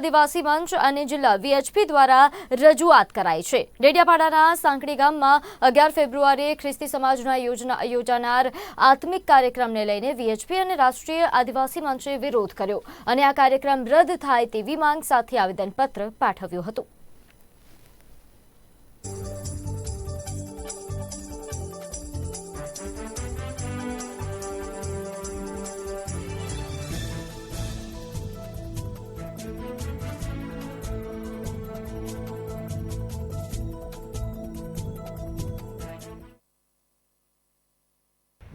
આદિવાસી મંચ અને જિલ્લા વીએચપી દ્વારા રજૂઆત કરાઈ છે. ડેડિયાપાડાના સાંકડી ગામમાં અગિયાર ફેબ્રુઆરીએ ખ્રિસ્તી સમાજના યોજના યોજાનાર આત્મિક કાર્યક્રમને લઈને વીએચપી અને રાષ્ટ્રીય આદિવાસી મંચે વિરોધ કર્યો અને આ કાર્યક્રમ રદ થાય તેવી માંગ સાથે આવેદનપત્ર પાઠવ્યું હતું.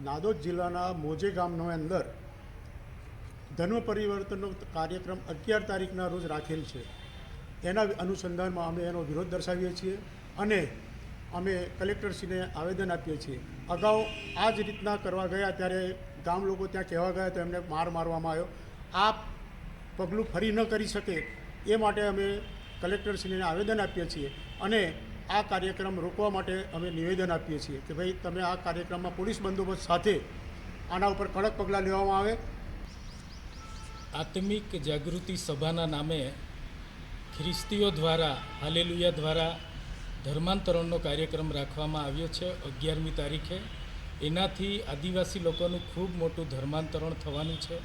નાદોદ જિલ્લાના મોજે ગામનો અંદર ધર્મ પરિવર્તનનો કાર્યક્રમ અગિયાર તારીખના રોજ રાખેલ છે. એના અનુસંધાનમાં અમે એનો વિરોધ દર્શાવીએ છીએ અને અમે કલેક્ટરશ્રીને આવેદન આપીએ છીએ. અગાઉ આ જ રીતના કરવા ગયા ત્યારે ગામ લોકો ત્યાં કહેવા ગયા તો એમને માર મારવામાં આવ્યો. આ પગલું ફરી ન કરી શકે એ માટે અમે કલેક્ટરશ્રીને આવેદન આપીએ છીએ અને આ કાર્યક્રમ રોકવા માટે અમે નિવેદન આપીએ છીએ કે ભાઈ તમે આ કાર્યક્રમમાં પોલીસ બંદોબસ્ત સાથે આના ઉપર કડક પગલાં લેવામાં આવે. આત્મિક જાગૃતિ સભાના નામે ખ્રિસ્તીઓ દ્વારા, હાલેલુયા દ્વારા ધર્માંતરણનો કાર્યક્રમ રાખવામાં આવ્યો છે અગિયારમી તારીખે. એનાથી આદિવાસી લોકોનું ખૂબ મોટું ધર્માંતરણ થવાનું છે.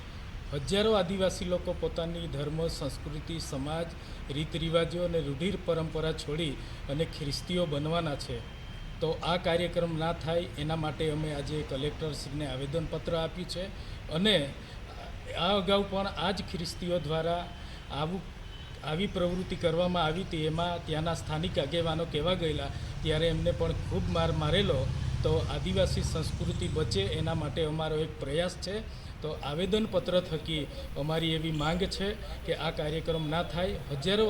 હજારો આદિવાસી લોકો પોતાની ધર્મ, સંસ્કૃતિ, સમાજ રીત રિવાજો અને રૂઢિર પરંપરા છોડી અને ખ્રિસ્તીઓ બનવાના છે. તો આ કાર્યક્રમ ના થાય એના માટે અમે આજે કલેક્ટરશ્રીને આવેદનપત્ર આપ્યું છે અને આ અગાઉ પણ આ જ ખ્રિસ્તીઓ દ્વારા આવું, આવી પ્રવૃત્તિ કરવામાં આવી હતી. એમાં ત્યાંના સ્થાનિક આગેવાનો કહેવા ગયેલા, ત્યારે એમને પણ ખૂબ માર મારેલો તો આદિવાસી સંસ્કૃતિ બચે એના માટે અમારો એક પ્રયાસ છે. તો આવેદનપત્ર થકી અમારી એવી માંગ છે કે આ કાર્યક્રમ ના થાય. હજારો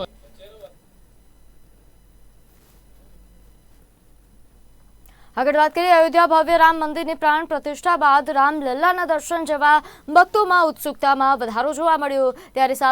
આગળ વાત કરીએ, અયોધ્યા ભવ્ય રામ મંદિરની પ્રાણ પ્રતિષ્ઠા બાદ રામલલ્લાના દર્શન જેવા ભક્તોમાં ઉત્સુકતામાં વધારો જોવા મળ્યો. ત્યારે સાબર